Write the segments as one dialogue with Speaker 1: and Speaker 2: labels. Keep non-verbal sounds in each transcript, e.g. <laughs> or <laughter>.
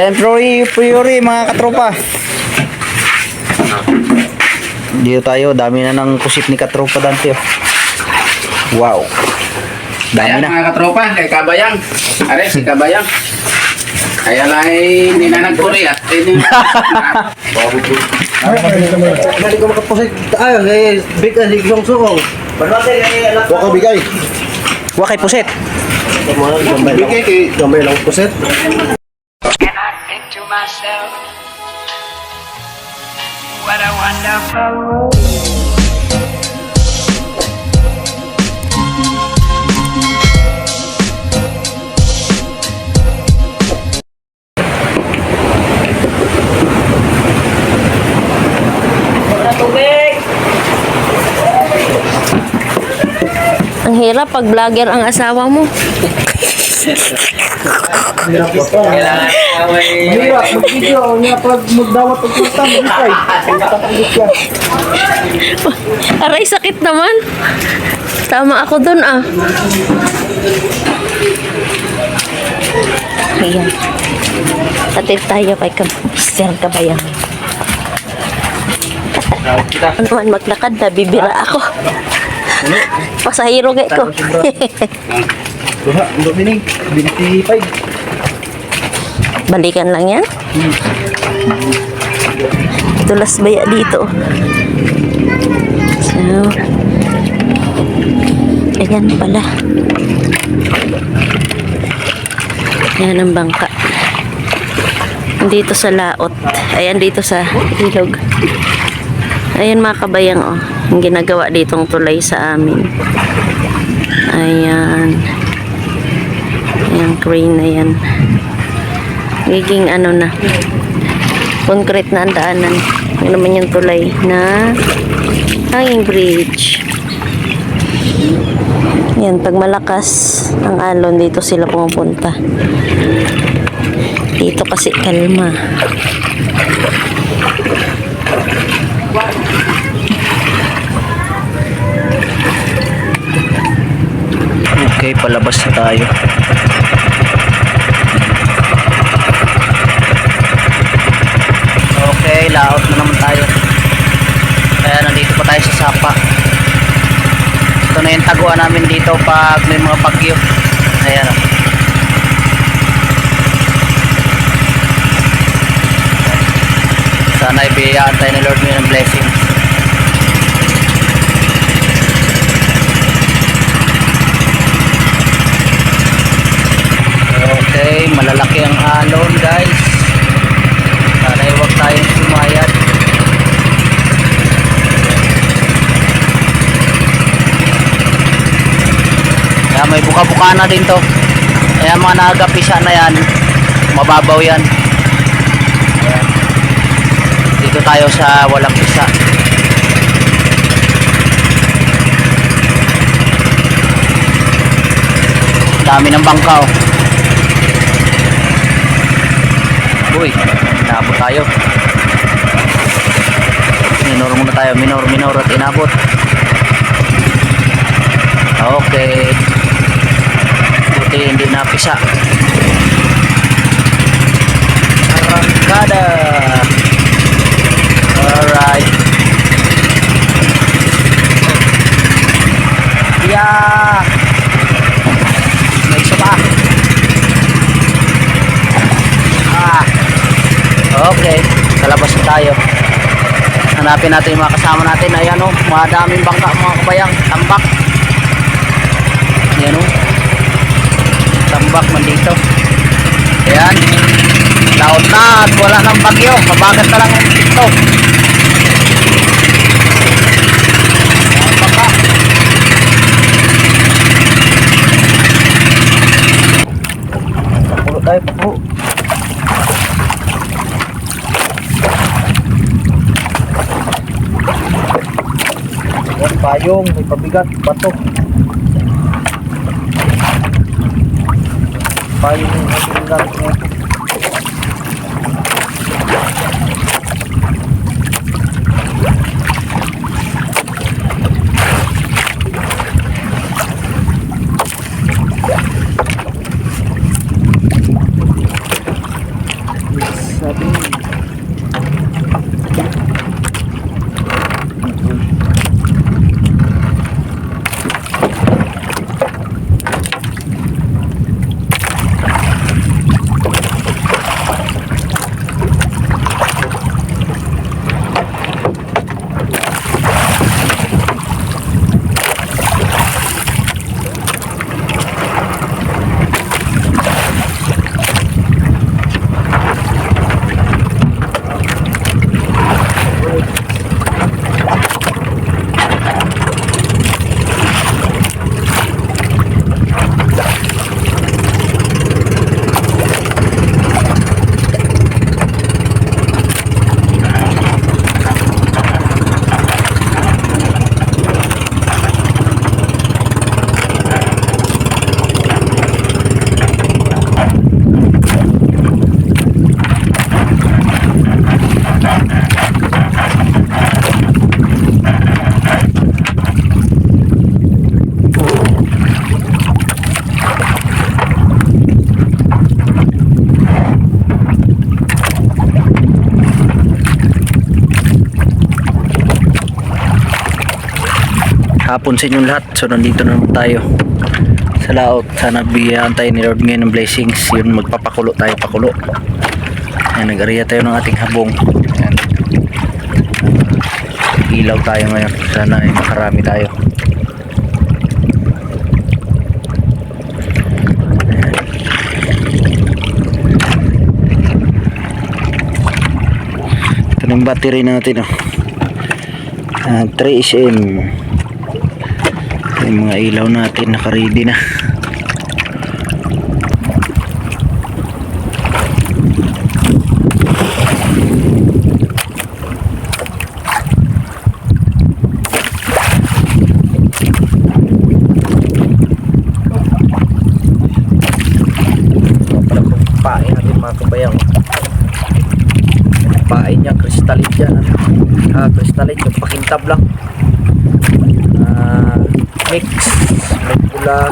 Speaker 1: Ayan, Fury, Fury, mga katropa. Dito tayo, dami na ng kusit ni katropa Dante. oh. Wow. Dami
Speaker 2: Ayan
Speaker 1: na.
Speaker 2: mga katropa, kay Kabayang. Are, si Kabayang. Kaya lang ay hindi na nagpuri at hindi
Speaker 3: Hindi ko makapusit. Ay, eh, big na ligyong suong. Huwag ka bigay.
Speaker 1: Wa kay puset.
Speaker 3: Gambay lang. Gambay lang pusit.
Speaker 4: Myself, what a wonderful world.
Speaker 5: Ang hirap pag vlogger ang asawa mo. <laughs>
Speaker 2: kailangan <laughs> may...
Speaker 3: Mahirap, mag-video niya pag magdawat ang pusta, mag-ikay.
Speaker 5: Aray, sakit naman. Tama ako dun ah. Ayan. Tatid tayo kay Sir Kabayang. Ano naman maglakad na, bibira ako. Pasahiro kay ko.
Speaker 3: Duha, untuk mining. 25.
Speaker 5: Balikan lang yan. Tulas baya dito. So, ayan pala. Ayan ang bangka. Dito sa laot. Ayan dito sa ilog. Ayan mga kabayang oh. Ang ginagawa ditong tulay sa amin. Ayan. Ayan, crane na yan. Giging ano na. Concrete na ang daanan. Yun naman yung tulay na hanging bridge. Yan, pag malakas ang alon, dito sila pumupunta. Dito kasi kalma.
Speaker 1: Okay, palabas na tayo. Okay, laot na naman tayo. Kaya nandito pa tayo sa Sapa. Ito na yung taguan namin dito pag may mga bagyo. Ayan o. Sana ibiyaan tayo ni Lord ng blessings. Okay, malalaki ang alon guys. Sana huwag tayong sumayad. May buka-buka na din to. Kaya mga nagapisa na yan, mababaw yan. Ayan. Dito tayo sa walang pisa. Dami ng bangka oh. Uy, inabot tayo. Minor muna tayo, minor, minor at inabot. Okay. Buti hindi napisa. Arangkada. Alright. Yeah. May isa pa. Ah. Okay, kalabas tayo. Hanapin natin yung mga kasama natin. Ayan o, mga daming bangka mga kabayang. Tambak. Ayan o. Tambak man dito. Ayan. Laot na at wala ng bagyo. Mabagat na lang ang ito. Ayan, tayo, pulo. Yan, payong, may pabigat, bato. Payong yung ating gamit ngayon. Hapon sa inyong lahat. So nandito na naman tayo sa laot. Sana bigyan tayo ni Lord ngayon ng blessings. Yun magpapakulo tayo pakulo. Ayan, nag-area tayo ng ating habong. Ayan. Ilaw tayo ngayon. Sana ay makarami tayo. Ito na yung battery natin oh. Ah, 3SM Ito yung mga ilaw natin naka-ready na. Pain natin mga kabayang niya crystalline dyan. Ah crystalline yung pakintab lang. Ah mix. May pula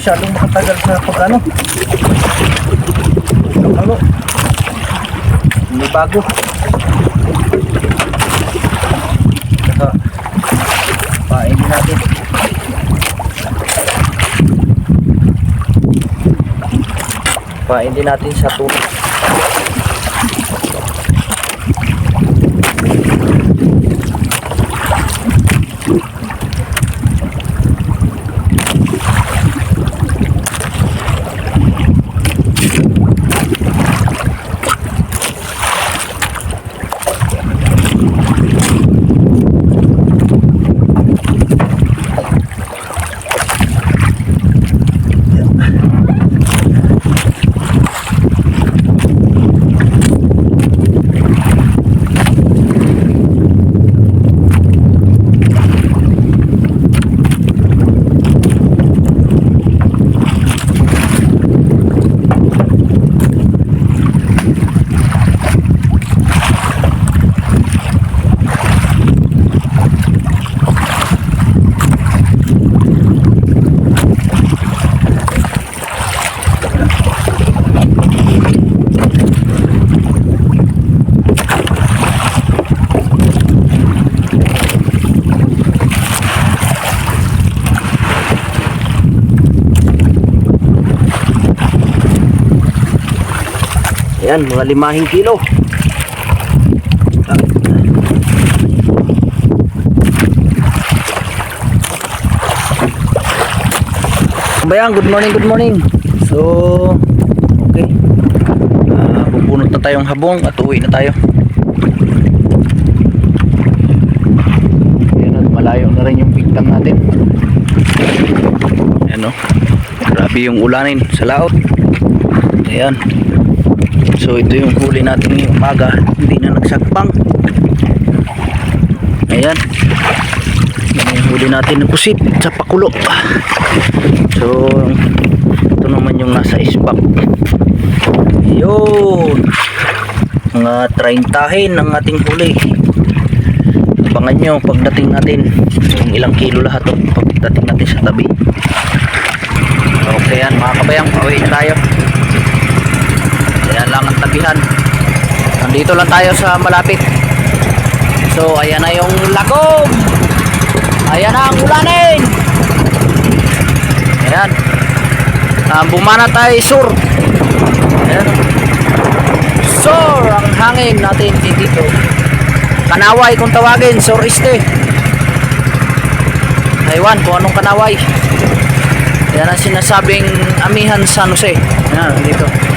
Speaker 1: masyadong makatagal sa pag ano. Ano? May bago. Saka, painin natin. Pain din natin sa tubig. Ayan, mga limahing kilo. Bayang, good morning, good morning. So, okay. Ah, pupunot na tayong habong at uwi na tayo. Ayan, at malayo na rin yung bigtang natin. Ayan o. Grabe yung ulanin sa laot. Ayan. So ito yung huli natin ngayong umaga. Hindi na nagsakbang. Ayan. Yan yung huli natin ng kusit sa pakulo. So ito naman yung nasa isbak. Yun. Mga traintahin ng ating huli. Abangan nyo pagdating natin. Yung ilang kilo lahat o pagdating natin sa tabi. Okay yan mga kabayang. Pauwi na tayo. Tabihan. Nandito lang tayo sa malapit. So, ayan na yung lagom. Ayan na ang ulanin. Ayan. Um, bumana tayo sur. Ayan. Sur ang hangin natin dito. Kanaway kung tawagin, sur este. Taiwan, kung anong kanaway. Yan ang sinasabing Amihan San Jose. Yan, dito.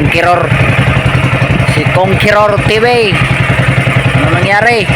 Speaker 1: Conqueror si Conqueror TV ano nangyari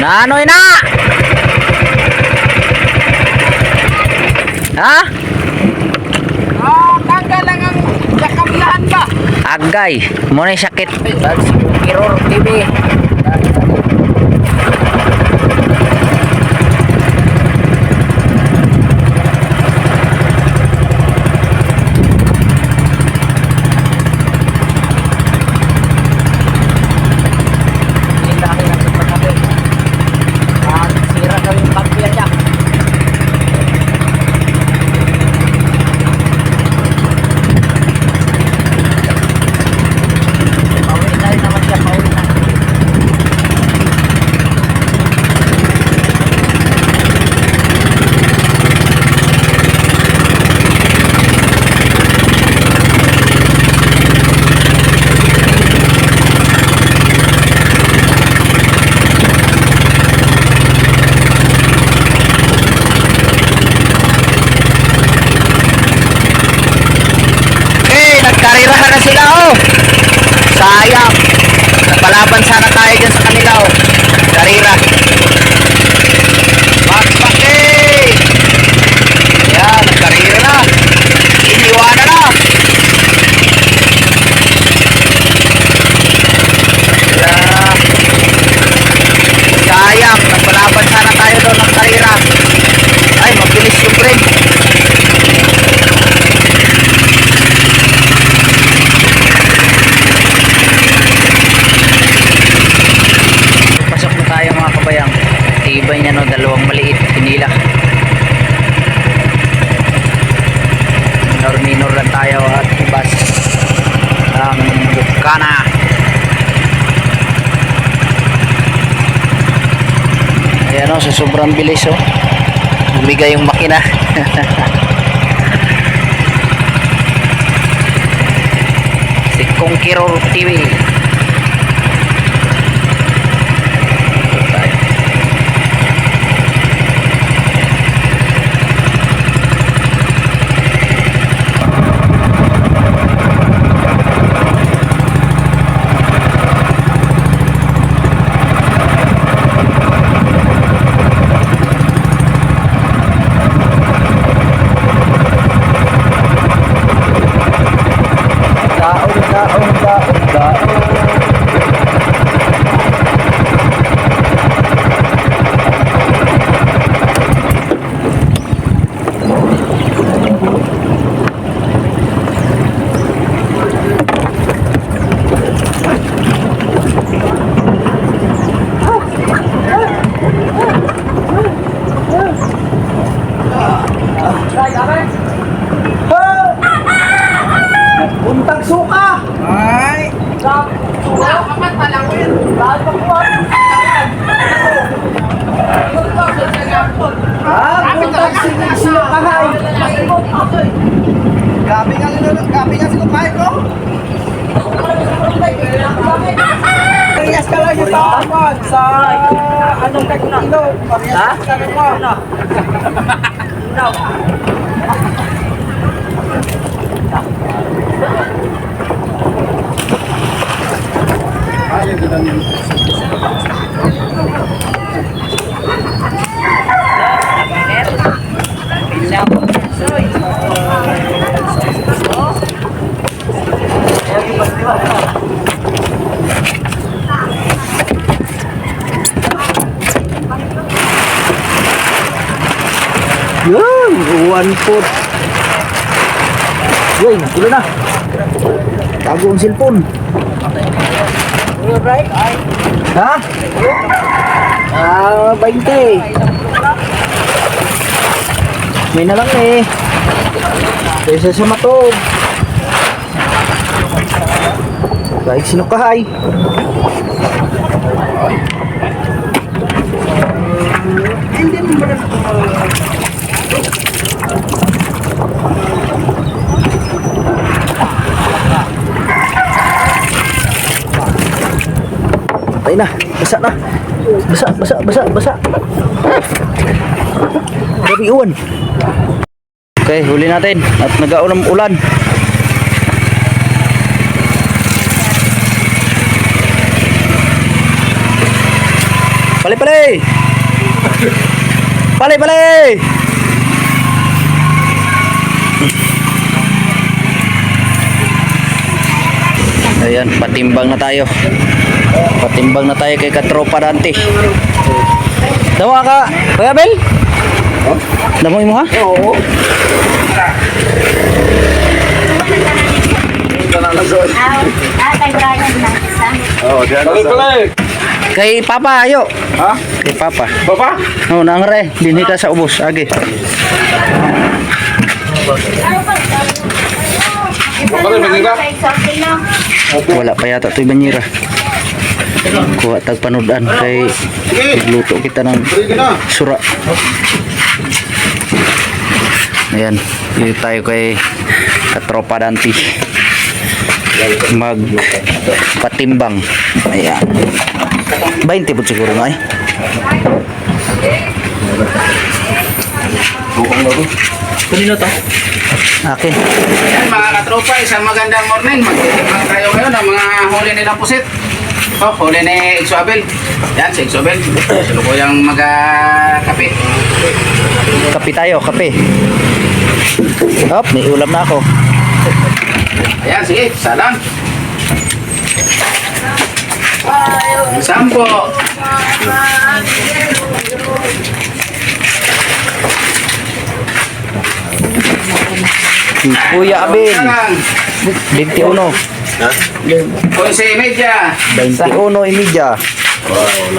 Speaker 1: Nanoy na! Ha?
Speaker 2: Ah, kaka lang ang kakabihan ba?
Speaker 6: Agay, mo na sakit. That's Mirror TV. sayang.
Speaker 1: Napalaban sana tayo dyan sa kanila oh. Karira Ayan o, sa sobrang bilis o. Bumigay yung makina. <laughs> si Conqueror TV. Daon, daon, daon, daon. Untag suka! Ay! Ah, untag sino kahay! Gabi nga gabi nga sino kahay ko? Parehas ka lang yung tawag sa anong kilo. Parehas ka lang mo. Yan, one foot. Uy, nakulo na. Tago ang cellphone. Ha? Ah, 20. May na lang eh. Kaysa sa matog. Kahit sino kahay. Patay na. Basa na. Basa, basa, basa, basa. Gabi uwan. Okay, huli natin. At nag-aulam ulan. Pali, pali! Pali, pali! Ayan, patimbang na tayo. Patimbang na tayo kay Katropa Dante. Dawa ka, Kuya Bel? Damoy mo ha? Oo. Kay Papa ayo.
Speaker 2: Ha?
Speaker 1: Kay Papa.
Speaker 2: Baba?
Speaker 1: No, nang re, dinhi ka sa ubos agi. Wala pa yata to'y banyera. Kuha tag panudan kay nagluto kita ng sura. Ayan, dito tayo kay Katropa Dante. Mag patimbang. Ayan. 20 po siguro na eh. Kanino to? Akin.
Speaker 2: Yan mga katropa, isang magandang morning. Magtitignan tayo ngayon ng mga huli nilang pusit. So, huli ni Exobel. Yan, si Exobel. Salukuyang magkape.
Speaker 1: Kape tayo, kape. Hop, may ulam na ako.
Speaker 2: Ayan, sige, salam. Sampo.
Speaker 1: Kuya
Speaker 2: Abin.
Speaker 1: 21.
Speaker 2: Ha? Unsa y media.
Speaker 1: 21 y media.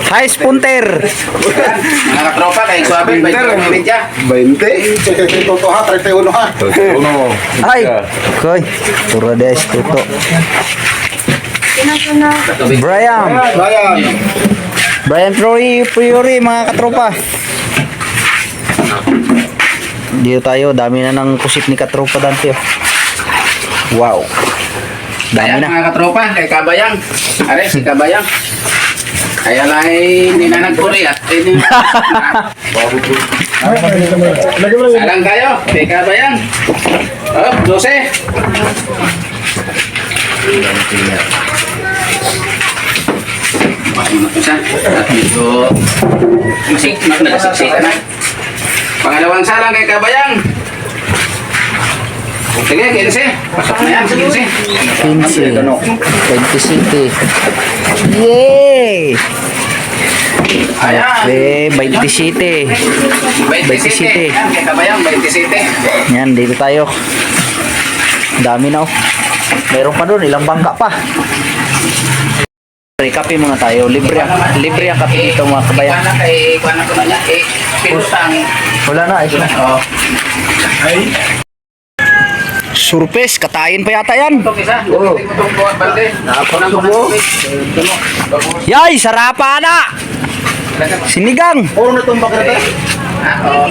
Speaker 1: Hi, Spunter!
Speaker 2: Mga katropa, kayong suabe, 20 media.
Speaker 3: 20? Toto ha, 31 ha. 31.
Speaker 1: Ay! Okay, puro des, toto. Brian!
Speaker 3: Brian!
Speaker 1: Brian Priori, Priori, mga katropa. Dito tayo, dami na ng kusip ni katropa dante. Oh. Wow! Dami
Speaker 2: Ayan,
Speaker 1: na.
Speaker 2: mga katropa kay Kabayang. Are, si Kabayang. Kaya lang ay nagpuri at hindi na. <laughs> Salang kayo, kay Kabayang. Oh, 12. Pasok na po siya. At medyo musik, nagsiksik ka na. Pangalawang salang kay Kabayang. Sige, 15. Pasok na yan, 15.
Speaker 1: 15. 27. Yay!
Speaker 2: Ayan.
Speaker 1: Eh, 27.
Speaker 2: 27. Yan, kay Kabayang, 27.
Speaker 1: Yan, dito tayo. Dami na oh. Meron pa doon, ilang bangka pa. Pre, kape muna tayo. Libre, ang- libre ang kape dito mga kabayan.
Speaker 2: Kuha na kay, kuha na ko na niya, eh, pinutang.
Speaker 1: Wala na, ayos na.
Speaker 2: Oh.
Speaker 1: Surprise, katayin pa yata yan.
Speaker 2: Ito kisa, oh. ito itong buwan balde. Nakapunang ko na.
Speaker 1: Yay, sarapa na! Sinigang!
Speaker 3: Puro na itong bakit na.
Speaker 2: Ah, oh.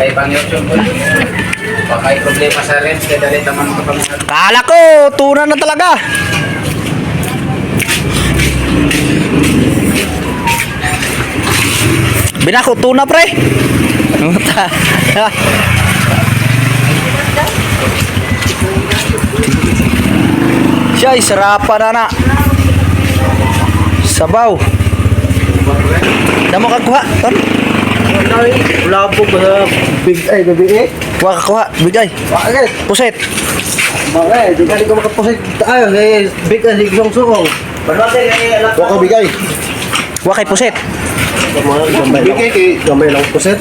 Speaker 2: Kay pang YouTube. Baka problema sa rent, kaya dali naman pang
Speaker 1: Kala ko, tuna na talaga. Binako, tuna pre. <laughs> Siya, sarapa na na. Sabaw. Damo ka kuha, ton.
Speaker 3: Wala po ba big ay gabi eh?
Speaker 1: Kuha ka kuha, bigay.
Speaker 3: Bakit?
Speaker 1: Puset.
Speaker 3: Bakit? Di ka ko makapusit tayo eh big ay ligsong suong. Waka bigay.
Speaker 1: Kuha kay puset.
Speaker 3: Bigay kay gamay lang pusit.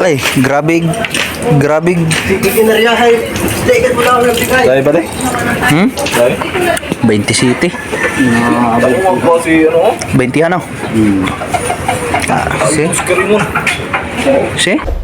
Speaker 1: Ay, grabe. Grabe.
Speaker 3: Dahil ba de?
Speaker 1: Hmm?
Speaker 3: Dahil?
Speaker 1: 20 city.
Speaker 3: Si ano?
Speaker 1: 20 ano? Ah, see?
Speaker 3: Kari mo.
Speaker 1: See?